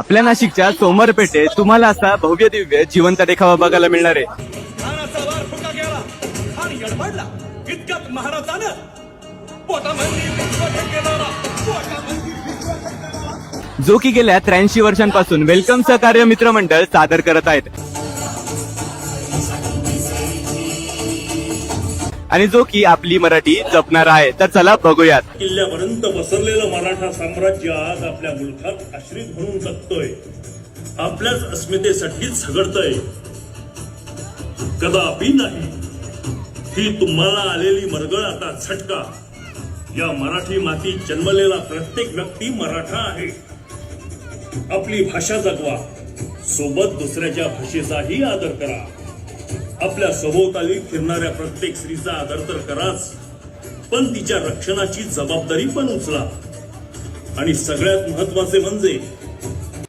आपल्या नाशिकच्या सोमवार पेठेत तुम्हाला असा भव्य दिव्य जिवंत देखावा बघायला मिळणार आहे. खानाचा वार फुका गेला खान यडबडला इतक्यात महाराजानं पोटामध्ये विश्वास केला पोटामध्ये जो की गेल्या त्र्याऐंशी वर्षांपासून वेलकम सहकार्य मित्रमंडळ सादर करत आहेत. आणि जो की आपली मराठी जपणार आहे तर चला बघूयात. किल्ल्यापर्यंत पसरलेलं मराठा साम्राज्य आज आपल्या मुलखात आश्रित म्हणून जगतोय. आपल्याच अस्मितेसाठी झगडतय. कदापि नाही. ही तुम्हाला आलेली मरगळ आता झटका. या मराठी मातीत जन्मलेला प्रत्येक व्यक्ती मराठा आहे. आपली भाषा जगवा. सोबत दुसऱ्याच्या भाषेचाही आदर करा. आपल्या सभोवताली फिरणाऱ्या प्रत्येक स्त्रीचा आदर तर कराच पण तिच्या रक्षणाची जबाबदारी पण उचला. आणि सगळ्यात महत्त्वाचे म्हणजे